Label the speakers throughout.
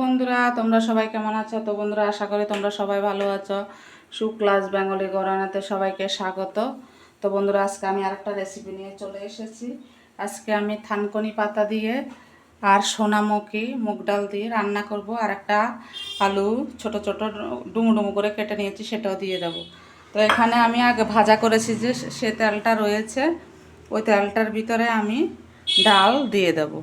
Speaker 1: বন্ধুরা, তোমরা সবাই কেমন আছো? তো বন্ধুরা, আশা করি তোমরা সবাই ভালো আছো। সুক্লাস বেঙ্গলি গরানাতে সবাইকে স্বাগত। তো বন্ধুরা, আজকে আমি আরেকটা রেসিপি নিয়ে চলে এসেছি। আজকে আমি থানকনি পাতা দিয়ে আর সোনামুখী মুগ ডাল দিয়ে রান্না করব। আর একটা আলু, ছোট ছোট ডুমু ডুমু করে কেটে নিয়েছি, সেটাও দিয়ে দেবো। তো এখানে আমি আগে ভাজা করেছি যে সে তেলটা রয়েছে, ওই তেলটার ভিতরে আমি ডাল দিয়ে দেবো।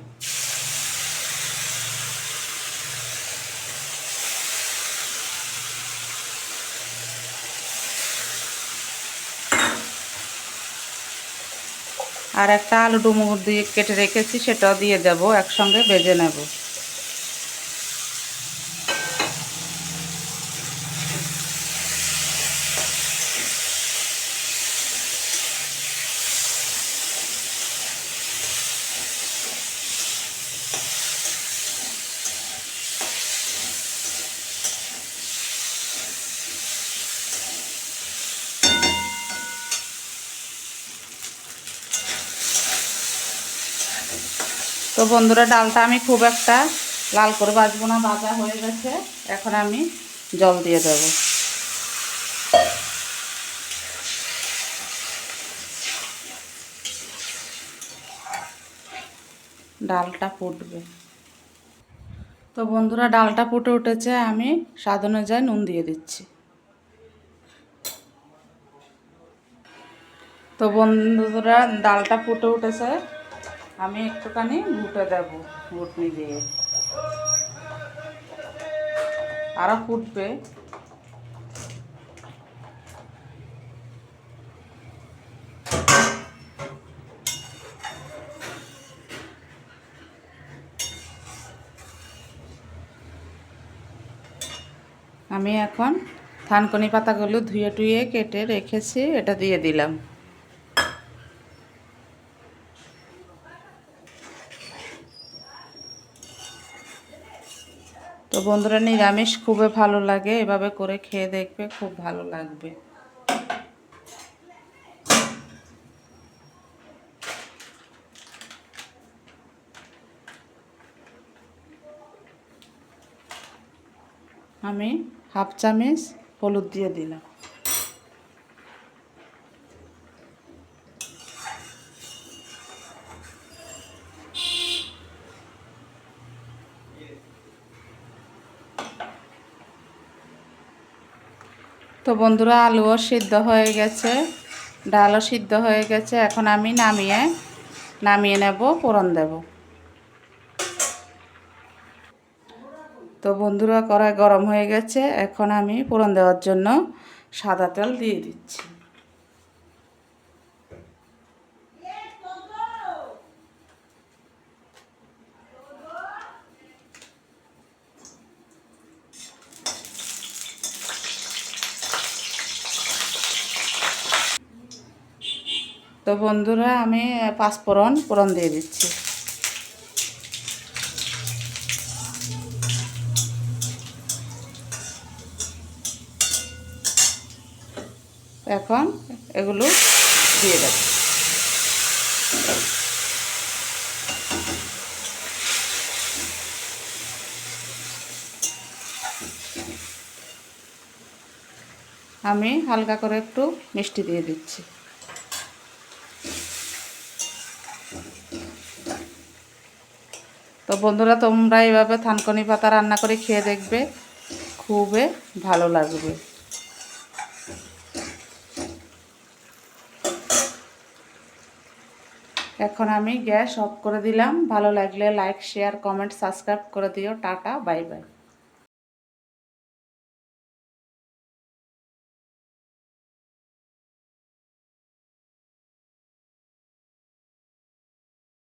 Speaker 1: আর একটা আলু ডুমুর দিয়ে কেটে রেখেছি সেটাও দিয়ে দেব একসঙ্গে বেজে নেব। তো বন্ধুরা, ডালটা আমি খুব একটা লাল করে বাজবো না, ভাজা হয়ে গেছে। এখন আমি জল দিয়ে দেব। ডালটা ফুটবে। তো বন্ধুরা, ডালটা ফুটে উঠেছে, আমি স্বাদ অনুযায়ী নুন দিয়ে দিচ্ছি। তো বন্ধুরা, ডালটা ফুটে উঠেছে। আমি একটুখানি ঘুটে দেব ঘুটনি দিয়ে। আরও ফুটবে। আমি এখন থানকনি পাতাগুলো ধুয়ে টুয়ে কেটে রেখেছি, এটা দিয়ে দিলাম। তো বন্ধুরা, নিরামিষ খুবই ভালো লাগে। এভাবে করে খেয়ে দেখবে, খুব ভালো লাগবে। আমি হাফ চামচ হলুদ দিয়ে দিলাম। তো বন্ধুরা, আলুও সিদ্ধ হয়ে গেছে, ডালও সিদ্ধ হয়ে গেছে। এখন আমি নামিয়ে নামিয়ে নেব, ফোড়ন দেব। তো বন্ধুরা, কড়াই গরম হয়ে গেছে। এখন আমি ফোড়ন দেওয়ার জন্য সাদা তেল দিয়ে দিচ্ছি। তো বন্ধুরা, আমি পাঁচফোড়ন ফোড়ন দিয়ে দিচ্ছি। এখন এগুলো দিয়ে দেব। আমি হালকা করে একটু মিষ্টি দিয়ে দিচ্ছি। বন্ধুরা, তোমরা এভাবে থানকনি পাতা রান্না করে খেয়ে দেখবে। খুবই ভালো লাগবে। এখন আমি গ্যাস অফ করে দিলাম। ভালো লাগলে লাইক, শেয়ার, কমেন্ট, সাবস্ক্রাইব করে দিও। টাটা, বাই বাই।